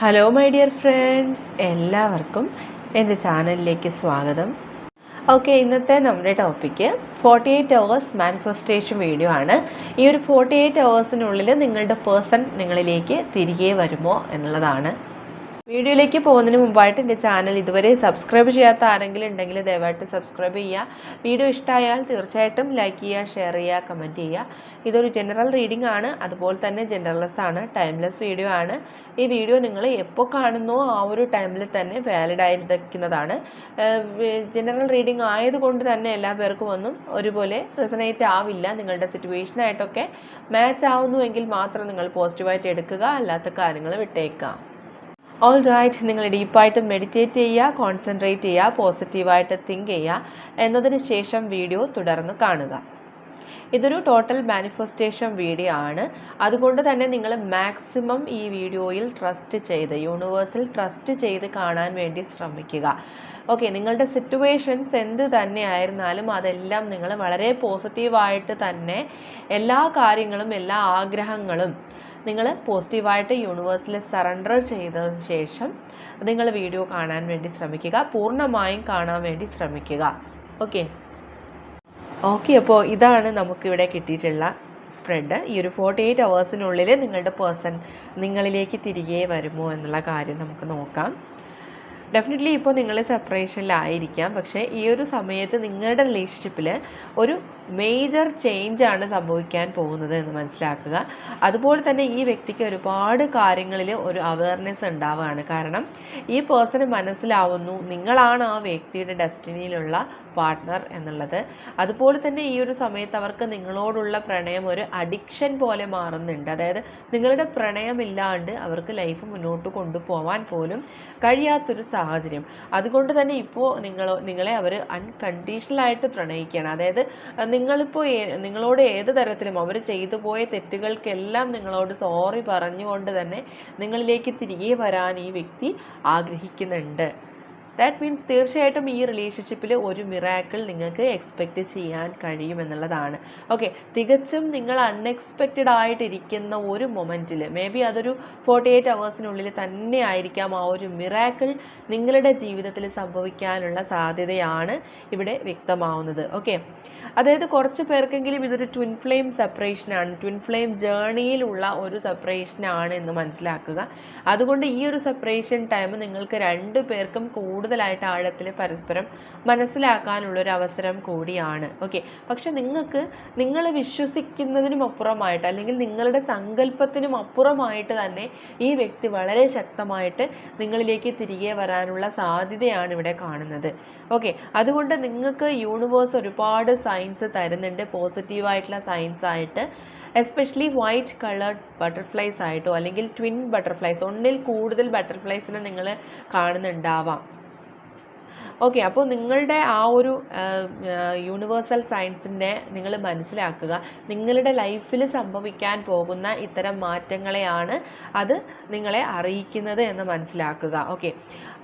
Hello my dear friends എല്ലാവർക്കും എന്റെ ചാനലിലേക്ക് സ്വാഗതം. ഓക്കെ ഇന്നത്തെ നമ്മുടെ topic forty eight hours manifestation video ആണ്. ഈ ഒരു ഫോർട്ടി എയ്റ്റ് അവേഴ്സിനുള്ളിൽ നിങ്ങളുടെ പേഴ്സൺ നിങ്ങളിലേക്ക് തിരികെ വരുമോ എന്നുള്ളതാണ്. വീഡിയോയിലേക്ക് പോകുന്നതിന് മുമ്പായിട്ട് എന്റെ ചാനൽ ഇതുവരെ സബ്സ്ക്രൈബ് ചെയ്യാത്ത ആരെങ്കിലും ഉണ്ടെങ്കിൽ ദയവായിട്ട് സബ്സ്ക്രൈബ് ചെയ്യുക. വീഡിയോ ഇഷ്ടമായാൽ തീർച്ചയായിട്ടും ലൈക്ക് ചെയ്യുക ഷെയർ ചെയ്യുക കമന്റ് ചെയ്യുക. ഇതൊരു ജനറൽ റീഡിംഗ് ആണ്. അതുപോലെ തന്നെ ജനറൽലെസ് ആണ്. ടൈംലെസ് വീഡിയോ ആണ്. ഈ വീഡിയോ നിങ്ങൾ എപ്പോൾ കാണുന്നോ ആ ഒരു ടൈമിൽ തന്നെ വാലിഡ് ആയിരിക്കുന്നതാണ്. ജനറൽ റീഡിംഗ് ആയതുകൊണ്ട് തന്നെ എല്ലാ പേർക്കും ഒന്നും ഒരുപോലെ റെസനേറ്റ് ആവില്ല. നിങ്ങളുടെ സിറ്റുവേഷനായിട്ടൊക്കെ മാച്ച് ആവുന്നുവെങ്കിൽ മാത്രം നിങ്ങൾ പോസിറ്റീവായിട്ട് എടുക്കുക. അല്ലാത്ത കാര്യങ്ങൾ വിട്ടേക്കുക. ഓൾ റൈറ്റ് നിങ്ങൾ ഡീപ്പായിട്ട് മെഡിറ്റേറ്റ് ചെയ്യുക കോൺസെൻട്രേറ്റ് ചെയ്യുക പോസിറ്റീവായിട്ട് തിങ്ക് ചെയ്യുക എന്നതിന് ശേഷം വീഡിയോ തുടർന്ന് കാണുക. ഇതൊരു ടോട്ടൽ മാനിഫെസ്റ്റേഷൻ വീഡിയോ ആണ്. അതുകൊണ്ട് തന്നെ നിങ്ങൾ മാക്സിമം ഈ വീഡിയോയിൽ ട്രസ്റ്റ് ചെയ്ത് യൂണിവേഴ്സിൽ ട്രസ്റ്റ് ചെയ്ത് കാണാൻ വേണ്ടി ശ്രമിക്കുക. ഓക്കെ നിങ്ങളുടെ സിറ്റുവേഷൻസ് എന്ത് തന്നെ ആയിരുന്നാലും അതെല്ലാം നിങ്ങൾ വളരെ പോസിറ്റീവായിട്ട് തന്നെ എല്ലാ കാര്യങ്ങളും എല്ലാ ആഗ്രഹങ്ങളും നിങ്ങൾ പോസിറ്റീവായിട്ട് യൂണിവേഴ്സിൽ സറണ്ടർ ചെയ്തതിന് ശേഷം നിങ്ങൾ വീഡിയോ കാണാൻ വേണ്ടി ശ്രമിക്കുക. പൂർണമായും കാണാൻ വേണ്ടി ശ്രമിക്കുക. ഓക്കെ ഓക്കെ അപ്പോൾ ഇതാണ് നമുക്കിവിടെ കിട്ടിയിട്ടുള്ള സ്പ്രെഡ് ഈ ഒരു ഫോർട്ടി എയ്റ്റ് അവേഴ്സിനുള്ളിൽ നിങ്ങളുടെ പേഴ്സൺ നിങ്ങളിലേക്ക് തിരികെ വരുമോ എന്നുള്ള കാര്യം നമുക്ക് നോക്കാം. ഡെഫിനറ്റ്ലി ഇപ്പോൾ നിങ്ങൾ സെപ്പറേഷനിലായിരിക്കാം പക്ഷേ ഈ ഒരു സമയത്ത് നിങ്ങളുടെ റിലേഷൻഷിപ്പിൽ ഒരു മേജർ ചേഞ്ച് ആണ് സംഭവിക്കാൻ പോകുന്നത് എന്ന് മനസ്സിലാക്കുക. അതുപോലെ തന്നെ ഈ വ്യക്തിക്ക് ഒരുപാട് കാര്യങ്ങളിൽ ഒരു അവയർനെസ് ഉണ്ടാവുകയാണ് കാരണം ഈ പേഴ്സണ് മനസ്സിലാവുന്നു നിങ്ങളാണ് ആ വ്യക്തിയുടെ ഡെസ്റ്റിനിയിലുള്ള പാർട്ട്ണർ എന്നുള്ളത്. അതുപോലെ തന്നെ ഈ ഒരു സമയത്ത് അവർക്ക് നിങ്ങളോടുള്ള പ്രണയം ഒരു അഡിക്ഷൻ പോലെ മാറുന്നുണ്ട്. അതായത് നിങ്ങളുടെ പ്രണയമില്ലാണ്ട് അവർക്ക് ലൈഫ് മുന്നോട്ട് കൊണ്ടുപോകാൻ പോലും കഴിയാത്തൊരു സാഹചര്യം. അതുകൊണ്ട് തന്നെ ഇപ്പോൾ നിങ്ങൾ നിങ്ങളെ അവർ അൺകണ്ടീഷണലായിട്ട് പ്രണയിക്കുകയാണ്. അതായത് നിങ്ങളിപ്പോൾ നിങ്ങളോട് ഏത് തരത്തിലും അവർ ചെയ്തു പോയ തെറ്റുകൾക്കെല്ലാം നിങ്ങളോട് സോറി പറഞ്ഞുകൊണ്ട് തന്നെ നിങ്ങളിലേക്ക് തിരികെ വരാൻ ഈ വ്യക്തി ആഗ്രഹിക്കുന്നുണ്ട്. ദാറ്റ് മീൻസ് തീർച്ചയായിട്ടും ഈ റിലേഷൻഷിപ്പിൽ ഒരു മിറാക്കിൾ നിങ്ങൾക്ക് എക്സ്പെക്റ്റ് ചെയ്യാൻ കഴിയുമെന്നുള്ളതാണ് ഓക്കെ തികച്ചും നിങ്ങൾ അൺഎക്സ്പെക്റ്റഡ് ആയിട്ടിരിക്കുന്ന ഒരു മൊമെന്റിൽ മേ ബി അതൊരു ഫോർട്ടി എയ്റ്റ് അവേഴ്സിനുള്ളിൽ തന്നെ ആയിരിക്കാം ആ ഒരു മിറാക്കിൾ നിങ്ങളുടെ ജീവിതത്തിൽ സംഭവിക്കാനുള്ള സാധ്യതയാണ് ഇവിടെ വ്യക്തമാവുന്നത്. ഓക്കെ അതായത് കുറച്ച് പേർക്കെങ്കിലും ഇതൊരു ട്വിൻ ഫ്ലെയിം സെപ്പറേഷനാണ് ട്വിൻ ഫ്ലെയിം ജേണിയിലുള്ള ഒരു സെപ്പറേഷനാണ് എന്ന് മനസ്സിലാക്കുക. അതുകൊണ്ട് ഈ ഒരു സെപ്പറേഷൻ ടൈം നിങ്ങൾക്ക് രണ്ട് പേർക്കും കൂടുതലായിട്ട് ആഴത്തിൽ പരസ്പരം മനസ്സിലാക്കാനുള്ളൊരു അവസരം കൂടിയാണ്. ഓക്കെ പക്ഷെ നിങ്ങൾക്ക് നിങ്ങൾ വിശ്വസിക്കുന്നതിനും അപ്പുറമായിട്ട് അല്ലെങ്കിൽ നിങ്ങളുടെ സങ്കല്പത്തിനും അപ്പുറമായിട്ട് തന്നെ ഈ വ്യക്തി വളരെ ശക്തമായിട്ട് നിങ്ങളിലേക്ക് തിരികെ വരാനുള്ള സാധ്യതയാണ് ഇവിടെ കാണുന്നത്. ഓക്കെ അതുകൊണ്ട് നിങ്ങൾക്ക് യൂണിവേഴ്സ് ഒരുപാട് സയൻസ് തരുന്നുണ്ട്. പോസിറ്റീവായിട്ടുള്ള സയൻസ് ആയിട്ട്. എസ്പെഷ്യലി വൈറ്റ് കളേർഡ് ബട്ടർഫ്ലൈസ് ആയിട്ടോ അല്ലെങ്കിൽ ട്വിൻ ബട്ടർഫ്ലൈസ് ഒന്നിൽ കൂടുതൽ ബട്ടർഫ്ലൈസിനെ നിങ്ങൾ കാണുന്നുണ്ടാവാം. ഓക്കെ അപ്പോൾ നിങ്ങളുടെ ആ ഒരു യൂണിവേഴ്സൽ സയൻസിന്റെ നിങ്ങൾ മനസ്സിലാക്കുക. നിങ്ങളുടെ ലൈഫിൽ സംഭവിക്കാൻ പോകുന്ന ഇത്തരം മാറ്റങ്ങളെയാണ് അത് നിങ്ങളെ അറിയിക്കുന്നത് എന്ന് മനസ്സിലാക്കുക. ഓക്കെ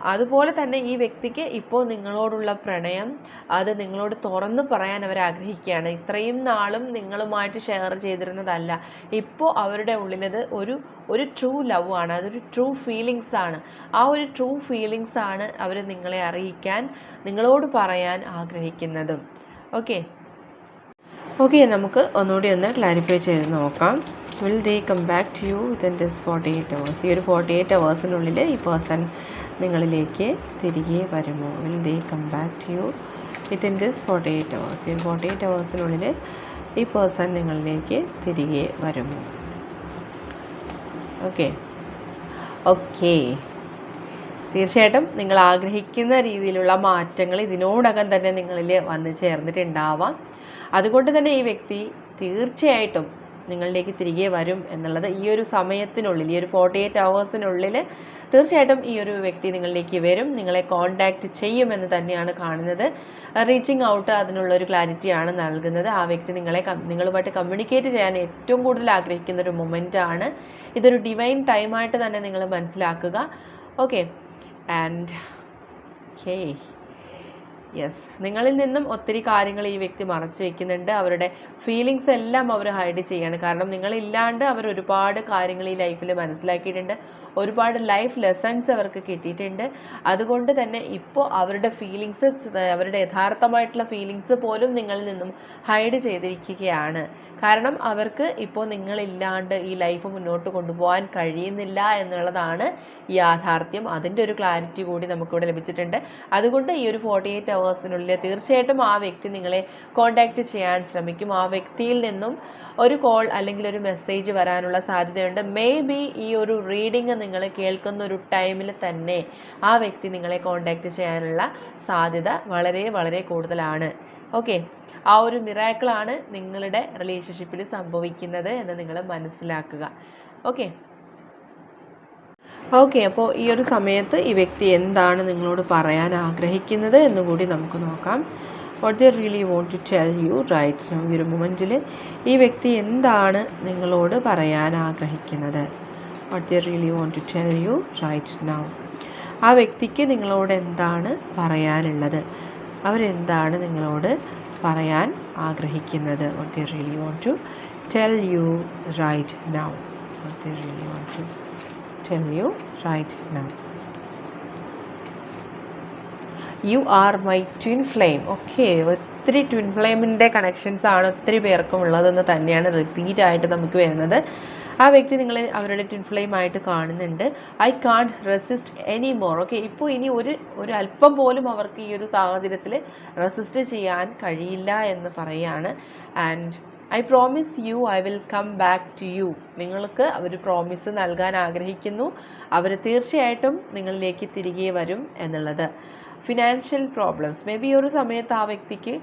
അതുപോലെ തന്നെ ഈ വ്യക്തിക്ക് ഇപ്പോൾ നിങ്ങളോടുള്ള പ്രണയം അത് നിങ്ങളോട് തുറന്ന് പറയാൻ അവർ ആഗ്രഹിക്കുകയാണ്. ഇത്രയും നാളും നിങ്ങളുമായിട്ട് ഷെയർ ചെയ്തിരുന്നതല്ല. ഇപ്പോൾ അവരുടെ ഉള്ളിലത് ഒരു ഒരു ട്രൂ ലവ് ആണ്. അതൊരു ട്രൂ ഫീലിങ്സ് ആണ്. ആ ഒരു ട്രൂ ഫീലിങ്സ് ആണ് അവർ നിങ്ങളെ അറിയിക്കാൻ നിങ്ങളോട് പറയാൻ ആഗ്രഹിക്കുന്നതും. ഓക്കെ ഓക്കെ നമുക്ക് ഒന്നുകൂടി ഒന്ന് ക്ലാരിഫൈ ചെയ്ത് നോക്കാം. Will they come back to you within this forty eight hours ഈ ഒരു ഫോർട്ടി എയ്റ്റ് അവേഴ്സിനുള്ളിൽ ഈ പേഴ്സൺ നിങ്ങളിലേക്ക് തിരികെ വരുമോ? Will they come back to you within this forty eight hours ഈ ഫോർട്ടി എയ്റ്റ് അവേഴ്സിനുള്ളിൽ ഈ പേഴ്സൺ നിങ്ങളിലേക്ക് തിരികെ വരുമോ? ഓക്കെ ഓക്കെ തീർച്ചയായിട്ടും നിങ്ങൾ ആഗ്രഹിക്കുന്ന രീതിയിലുള്ള മാറ്റങ്ങൾ ഇതിനോടകം തന്നെ നിങ്ങളിൽ വന്നു ചേർന്നിട്ടുണ്ടാവാം. അതുകൊണ്ട് തന്നെ ഈ വ്യക്തി തീർച്ചയായിട്ടും നിങ്ങളിലേക്ക് തിരികെ വരും എന്നുള്ളത് ഈ ഒരു സമയത്തിനുള്ളിൽ ഈ ഒരു ഫോർട്ടി എയ്റ്റ് അവേഴ്സിനുള്ളിൽ തീർച്ചയായിട്ടും ഈ ഒരു വ്യക്തി നിങ്ങളിലേക്ക് വരും. നിങ്ങളെ കോൺടാക്റ്റ് ചെയ്യുമെന്ന് തന്നെയാണ് കാണുന്നത്. റീച്ചിങ് ഔട്ട് അതിനുള്ള ഒരു ക്ലാരിറ്റിയാണ് നൽകുന്നത്. ആ വ്യക്തി നിങ്ങളെ നിങ്ങളുമായിട്ട് കമ്മ്യൂണിക്കേറ്റ് ചെയ്യാൻ ഏറ്റവും കൂടുതൽ ആഗ്രഹിക്കുന്ന ഒരു മൊമെന്റ് ആണ്. ഇതൊരു ഡിവൈൻ ടൈമായിട്ട് തന്നെ നിങ്ങൾ മനസ്സിലാക്കുക. ഓക്കെ ആൻഡ് ഓക്കേ യെസ് നിങ്ങളിൽ നിന്നും ഒത്തിരി കാര്യങ്ങൾ ഈ വ്യക്തി മറച്ചു വെക്കുന്നുണ്ട്. അവരുടെ ഫീലിങ്സ് എല്ലാം അവർ ഹൈഡ് ചെയ്യാണ്. കാരണം നിങ്ങളില്ലാണ്ട് അവർ ഒരുപാട് കാര്യങ്ങൾ ഈ ലൈഫിൽ മനസ്സിലാക്കിയിട്ടുണ്ട്. ഒരുപാട് ലൈഫ് ലെസൺസ് അവർക്ക് കിട്ടിയിട്ടുണ്ട്. അതുകൊണ്ട് തന്നെ ഇപ്പോൾ അവരുടെ ഫീലിങ്സ് അവരുടെ യഥാർത്ഥമായിട്ടുള്ള ഫീലിങ്സ് പോലും നിങ്ങളിൽ നിന്നും ഹൈഡ് ചെയ്തിരിക്കുകയാണ്. കാരണം അവർക്ക് ഇപ്പോൾ നിങ്ങളില്ലാണ്ട് ഈ ലൈഫ് മുന്നോട്ട് കൊണ്ടുപോകാൻ കഴിയുന്നില്ല എന്നുള്ളതാണ് യാഥാർത്ഥ്യം. അതിന്റെ ഒരു ക്ലാരിറ്റി കൂടി നമുക്കിവിടെ ലഭിച്ചിട്ടുണ്ട്. അതുകൊണ്ട് ഈ ഒരു ഫോർട്ടി എയ്റ്റ് അവേഴ്സിനുള്ളിൽ തീർച്ചയായിട്ടും ആ വ്യക്തി നിങ്ങളെ കോൺടാക്റ്റ് ചെയ്യാൻ ശ്രമിക്കും. ആ വ്യക്തിയിൽ നിന്നും ഒരു കോൾ അല്ലെങ്കിൽ ഒരു മെസ്സേജ് വരാനുള്ള സാധ്യതയുണ്ട്. മേ ബി ഈ ഒരു റീഡിങ് നിങ്ങൾ കേൾക്കുന്ന ഒരു ടൈമിൽ തന്നെ ആ വ്യക്തി നിങ്ങളെ കോണ്ടാക്റ്റ് ചെയ്യാനുള്ള സാധ്യത വളരെ വളരെ കൂടുതലാണ്. ഓക്കെ ആ ഒരു മിറാക്കിളാണ് നിങ്ങളുടെ റിലേഷൻഷിപ്പിൽ സംഭവിക്കുന്നത് എന്ന് നിങ്ങൾ മനസ്സിലാക്കുക. ഓക്കെ ഓക്കെ അപ്പോൾ ഈ ഒരു സമയത്ത് ഈ വ്യക്തി എന്താണ് നിങ്ങളോട് പറയാൻ ആഗ്രഹിക്കുന്നത് എന്നുകൂടി നമുക്ക് നോക്കാം. What they really want to tell you right now ഈ ഒരു മൊമെന്റിൽ ഈ വ്യക്തി എന്താണ് നിങ്ങളോട് പറയാൻ ആഗ്രഹിക്കുന്നത്? What they really want to tell you right now ആ വ്യക്തിക്ക് നിങ്ങളോട് എന്താണ് പറയാനുള്ളത്? അവരെന്താണ് നിങ്ങളോട് പറയാൻ ആഗ്രഹിക്കുന്നത്? What they really want to tell you right now what they really want to tell you right now you are my twin flame okay ഒത്തിരി ട്വിൻ ഫ്ലെയിമിന്റെ കണക്ഷൻസ് ആണ് ഒത്തിരി പേർക്കും ഉള്ളതെന്ന് തന്നെയാണ് റിപ്പീറ്റ് ആയിട്ട് നമുക്ക് വരുന്നത്. ആ വ്യക്തി നിങ്ങളെ അവരുടെ ട്വിൻ ഫ്ലെയിം ആയിട്ട് കാണുന്നുണ്ട്. I can't resist any more okay ഇപ്പോൾ ഇനി ഒരു ഒരു അല്പം പോലും അവർക്ക് ഈ ഒരു സാഹചര്യത്തിൽ റെസിസ്റ്റ് ചെയ്യാൻ കഴിയില്ല എന്ന് പറയുകയാണ് and I promise you I will come back to you നിങ്ങൾക്ക് അവർ പ്രോമിസ് നൽകാൻ ആഗ്രഹിക്കുന്നു. അവർ തീർച്ചയായിട്ടും നിങ്ങളിലേക്ക് തിരികെ വരും എന്നുള്ളത്. ഫിനാൻഷ്യൽ പ്രോബ്ലംസ് മേ ബി ഒരു സമയത്ത് ആ വ്യക്തിക്ക്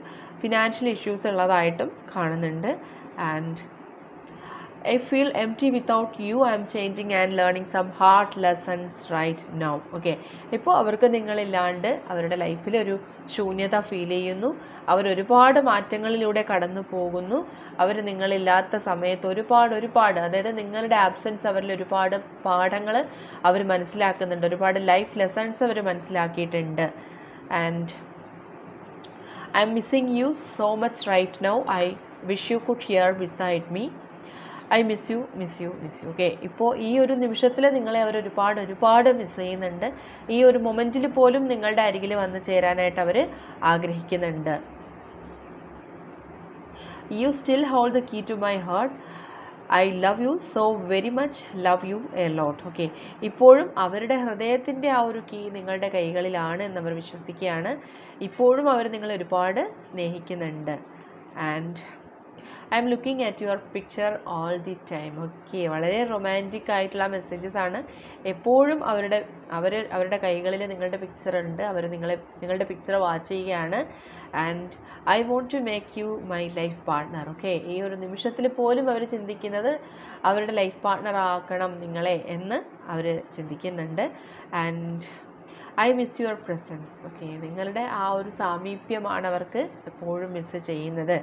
ഫിനാൻഷ്യൽ ഇഷ്യൂസ് ഉള്ളതായിട്ടും കാണുന്നുണ്ട്. And I feel empty without you I'm changing and learning some hard lessons right now okay ഇപ്പോൾ അവർക്ക് നിങ്ങളില്ലാണ്ട് അവരുടെ ലൈഫിലൊരു ശൂന്യത ഫീൽ ചെയ്യുന്നു. അവരൊരുപാട് മാറ്റങ്ങളിലൂടെ കടന്നു പോകുന്നു. അവർ നിങ്ങളില്ലാത്ത സമയത്ത് ഒരുപാട് ഒരുപാട് അതായത് നിങ്ങളുടെ ആബ്സെൻസ് അവരിൽ ഒരുപാട് പാഠങ്ങൾ അവർ മനസ്സിലാക്കുന്നുണ്ട്. ഒരുപാട് ലൈഫ് ലെസൺസ് അവർ മനസ്സിലാക്കിയിട്ടുണ്ട്. And I'm missing you so much right now I wish you could here beside me I miss you miss you miss you. Okay ഇപ്പോൾ ഈ ഒരു നിമിഷത്തിൽ നിങ്ങളെ അവർ ഒരുപാട് ഒരുപാട് മിസ് ചെയ്യുന്നുണ്ട്. ഈ ഒരു മൊമെന്റിൽ പോലും നിങ്ങളുടെ അരികിൽ വന്ന് ചേരാനായിട്ട് അവർ ആഗ്രഹിക്കുന്നുണ്ട്. You still hold the key to my heart I love you so very much love you a lot okay ഇപ്പോഴും അവരുടെ ഹൃദയത്തിന്റെ ആ ഒരു കീ നിങ്ങളുടെ കൈകളിലാണ് എന്നവർ വിശ്വസിക്കുകയാണ്. ഇപ്പോഴും അവർ നിങ്ങളെ ഒരുപാട് സ്നേഹിക്കുന്നുണ്ട്. And I'm looking at your picture all the time okay വളരെ റൊമാന്റിക് ആയിട്ടുള്ള മെസ്സേജസ് ആണ്. എപ്പോഴും അവരുടെ അവർ അവരുടെ കൈകളിൽ നിങ്ങളുടെ പിക്ചർ ഉണ്ട്. അവർ നിങ്ങളെ നിങ്ങളുടെ പിക്ചർ വാച്ച് ചെയ്യുകയാണ്. And I want to make you my life partner okay ഈ ഒരു നിമിഷത്തിൽ പോലും അവർ ചിന്തിക്കുന്നത് അവരുടെ ലൈഫ് പാർട്ട്ണർ ആക്കണം നിങ്ങളെ എന്ന് അവർ ചിന്തിക്കുന്നുണ്ട്. And I miss your presence okay നിങ്ങളുടെ ആ ഒരു സാമീപ്യമാണ് അവർക്ക് എപ്പോഴും മിസ് ചെയ്യുന്നത്.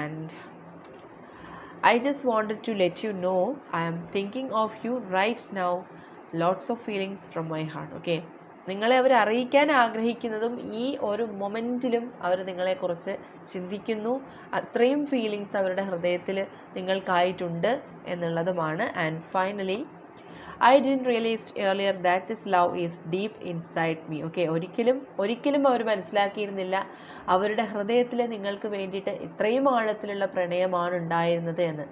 And I just wanted to let you know I am thinking of you right now. Lots of feelings from my heart okay നിങ്ങളെ അവർ അറിയിക്കാൻ ആഗ്രഹിക്കുന്നതും ഈ ഒരു മൊമെന്റിലും അവർ നിങ്ങളെക്കുറിച്ച് ചിന്തിക്കുന്നു. അത്രയും ഫീലിങ്സ് അവരുടെ ഹൃദയത്തിൽ നിങ്ങൾക്കായിട്ടുണ്ട് എന്നുള്ളതുമാണ്. And finally I didn't realised earlier that this love is deep inside me okay ഒരിക്കലും ഒരിക്കലും അവർ മനസ്സിലാക്കിയിരുന്നില്ല അവരുടെ ഹൃദയത്തിൽ നിങ്ങൾക്ക് വേണ്ടിയിട്ട് ഇത്രയും ആഴത്തിലുള്ള പ്രണയമാണ് ഉണ്ടായിരുന്നത് എന്ന്.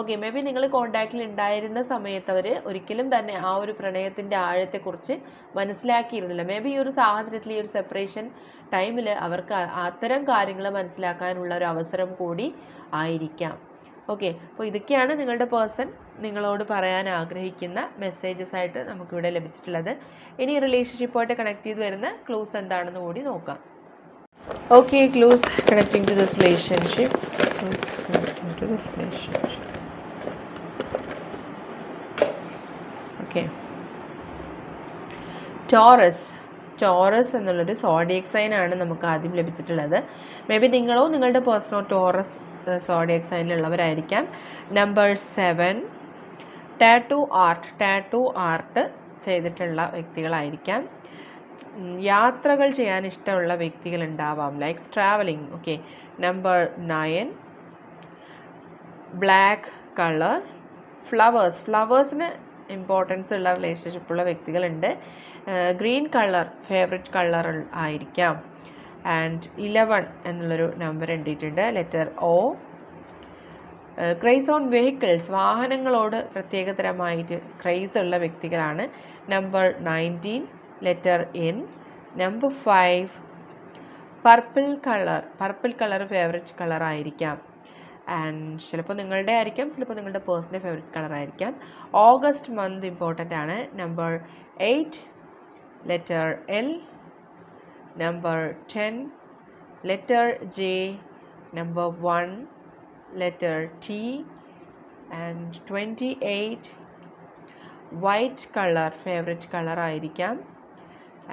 ഓക്കെ മേ ബി നിങ്ങൾ കോണ്ടാക്റ്റിൽ ഉണ്ടായിരുന്ന സമയത്ത് അവർ ഒരിക്കലും തന്നെ ആ ഒരു പ്രണയത്തിന്റെ ആഴത്തെക്കുറിച്ച് മനസ്സിലാക്കിയിരുന്നില്ല. മേ ബി ഈ ഒരു സാഹചര്യത്തിൽ ഈ ഒരു സെപ്പറേഷൻ ടൈമിൽ അവർക്ക് അത്തരം കാര്യങ്ങൾ മനസ്സിലാക്കാനുള്ള ഒരു അവസരം കൂടി ആയിരിക്കാം. ഓക്കെ അപ്പോൾ ഇതൊക്കെയാണ് നിങ്ങളുടെ പേഴ്സൺ നിങ്ങളോട് പറയാൻ ആഗ്രഹിക്കുന്ന മെസ്സേജസ് ആയിട്ട് നമുക്കിവിടെ ലഭിച്ചിട്ടുള്ളത്. ഇനി റിലേഷൻഷിപ്പായിട്ട് കണക്ട് ചെയ്ത് വരുന്ന ക്ലൂസ് എന്താണെന്ന് കൂടി നോക്കാം. Okay clues connecting to this relationship clues connecting to this relationship okay Taurus Taurus എന്നുള്ളൊരു സോഡിയക് സൈൻ ആണ് നമുക്ക് ആദ്യം ലഭിച്ചിട്ടുള്ളത്. മേ ബി നിങ്ങളോ നിങ്ങളുടെ പേഴ്സണോ Taurus zodiac സൈനിലുള്ളവരായിരിക്കാം. Number seven tattoo art tattoo art ചെയ്തിട്ടുള്ള വ്യക്തികളായിരിക്കാം. യാത്രകൾ ചെയ്യാൻ ഇഷ്ടമുള്ള വ്യക്തികൾ ഉണ്ടാവാം likes travelling okay number nine black colour flowers ഫ്ലവേഴ്സിന് importance ഉള്ള റിലേഷൻഷിപ്പുള്ള വ്യക്തികളുണ്ട് ഗ്രീൻ കളർ ഫേവററ്റ് കളർ ആയിരിക്കാം. ആൻഡ് ഇലവൺ എന്നുള്ളൊരു നമ്പർ എഴുതിയിട്ടുണ്ട്. Letter O craze on vehicles വാഹനങ്ങളോട് പ്രത്യേകതരമായിട്ട് ക്രൈസ് ഉള്ള വ്യക്തികളാണ്. Number nineteen letter N number five purple colour purple colour favourite colour ആയിരിക്കാം. ആൻഡ് ചിലപ്പോൾ നിങ്ങളുടെ ആയിരിക്കാം ചിലപ്പോൾ നിങ്ങളുടെ പേഴ്സണൽ ഫേവറേറ്റ് കളർ ആയിരിക്കാം. ഓഗസ്റ്റ് മന്ത് ഇമ്പോർട്ടന്റ് ആണ്. Number eight letter L number ten letter J number one letter T and twenty eight white colour favourite colour ആയിരിക്കാം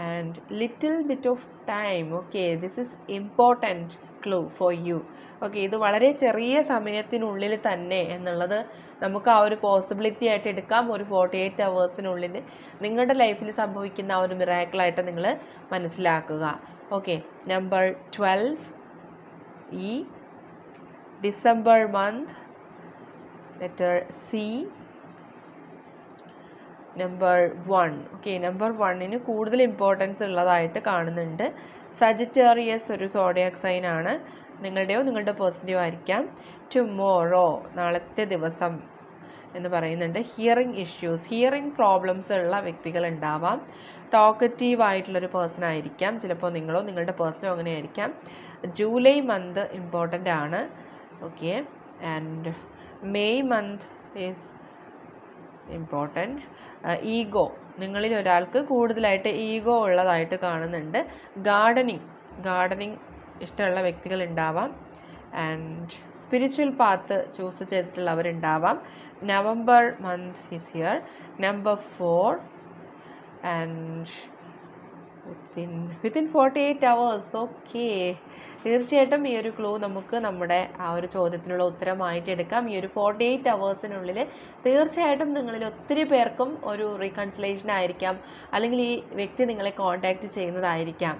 and little bit of time okay this is important Clue for you okay ഇത് വളരെ ചെറിയ സമയത്തിനുള്ളിൽ തന്നെ എന്നുള്ളത് നമുക്ക് ആ ഒരു പോസിബിലിറ്റി ആയിട്ട് എടുക്കാം. ഒരു ഫോർട്ടി എയ്റ്റ് അവേഴ്സിനുള്ളിൽ നിങ്ങളുടെ ലൈഫിൽ സംഭവിക്കുന്ന ആ ഒരു മിറാക്കിളായിട്ട് നിങ്ങൾ മനസ്സിലാക്കുക. Okay number twelve E December month letter C number one okay number വണ്ണിന് കൂടുതൽ ഇമ്പോർട്ടൻസ് ഉള്ളതായിട്ട് കാണുന്നുണ്ട്. സജിറ്റേറിയസ് ഒരു സോഡിയാക് സൈനാണ് നിങ്ങളുടെയോ നിങ്ങളുടെ പോസിറ്റീവ് ആയിരിക്കാം. ടുമോറോ നാളത്തെ ദിവസം എന്ന് പറയുന്നുണ്ട്. ഹിയറിംഗ് ഇഷ്യൂസ് ഹിയറിംഗ് പ്രോബ്ലംസ് ഉള്ള വ്യക്തികൾ ഉണ്ടാവാം. ടോക്കറ്റീവ് ആയിട്ടുള്ളൊരു പേഴ്സൺ ആയിരിക്കാം. ചിലപ്പോൾ നിങ്ങളോ നിങ്ങളുടെ പേഴ്സണോ അങ്ങനെ ആയിരിക്കാം. ജൂലൈ മന്ത് ഇമ്പോർട്ടന്റ് ആണ്. Okay and May month is important ego നിങ്ങളിൽ ഒരാൾക്ക് കൂടുതലായിട്ട് ഈഗോ ഉള്ളതായിട്ട് കാണുന്നുണ്ട്. ഗാർഡനിങ് ഗാർഡനിങ് ഇഷ്ടമുള്ള വ്യക്തികൾ ഉണ്ടാവാം. And spiritual path choose ചെയ്തിട്ടുള്ളവരുണ്ടാവാം. November month his year number four. And within within forty eight hours okay തീർച്ചയായിട്ടും ഈ ഒരു ക്ലൂ നമുക്ക് നമ്മുടെ ആ ഒരു ചോദ്യത്തിനുള്ള ഉത്തരമായിട്ട് എടുക്കാം. ഈ ഒരു ഫോർട്ടി എയ്റ്റ് അവേഴ്സിനുള്ളിൽ തീർച്ചയായിട്ടും നിങ്ങളിൽ ഒത്തിരി പേർക്കും ഒരു റീകൺസിലേഷൻ ആയിരിക്കാം. അല്ലെങ്കിൽ ഈ വ്യക്തി നിങ്ങളെ കോൺടാക്റ്റ് ചെയ്യുന്നതായിരിക്കാം.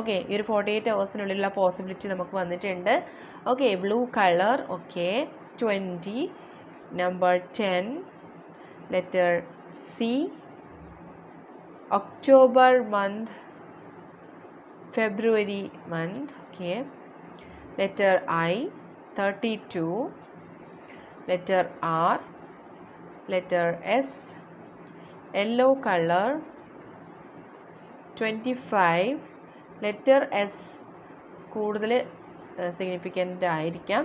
ഓക്കെ ഈ ഒരു ഫോർട്ടി എയ്റ്റ് അവേഴ്സിനുള്ളിലുള്ള പോസിബിലിറ്റി നമുക്ക് വന്നിട്ടുണ്ട്. Okay blue colour okay twenty number ten letter C October month okay letter I thirty two letter R letter S yellow colour twenty five letter S കൂടുതൽ significant ആയിരിക്കാം.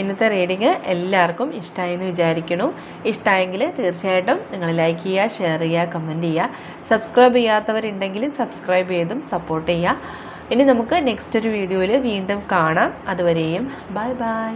ഇന്നത്തെ reading എല്ലാവർക്കും ഇഷ്ടമായി എന്ന് വിചാരിക്കുന്നു. ഇഷ്ടമായെങ്കിൽ തീർച്ചയായിട്ടും നിങ്ങൾ ലൈക്ക് ചെയ്യുക ഷെയർ ചെയ്യുക കമന്റ് ചെയ്യുക. സബ്സ്ക്രൈബ് ചെയ്യാത്തവരുണ്ടെങ്കിൽ സബ്സ്ക്രൈബ് ചെയ്തും സപ്പോർട്ട് ചെയ്യുക. ഇനി നമുക്ക് നെക്സ്റ്റ് ഒരു വീഡിയോയിൽ വീണ്ടും കാണാം. അതുവരെയും ബൈ ബൈ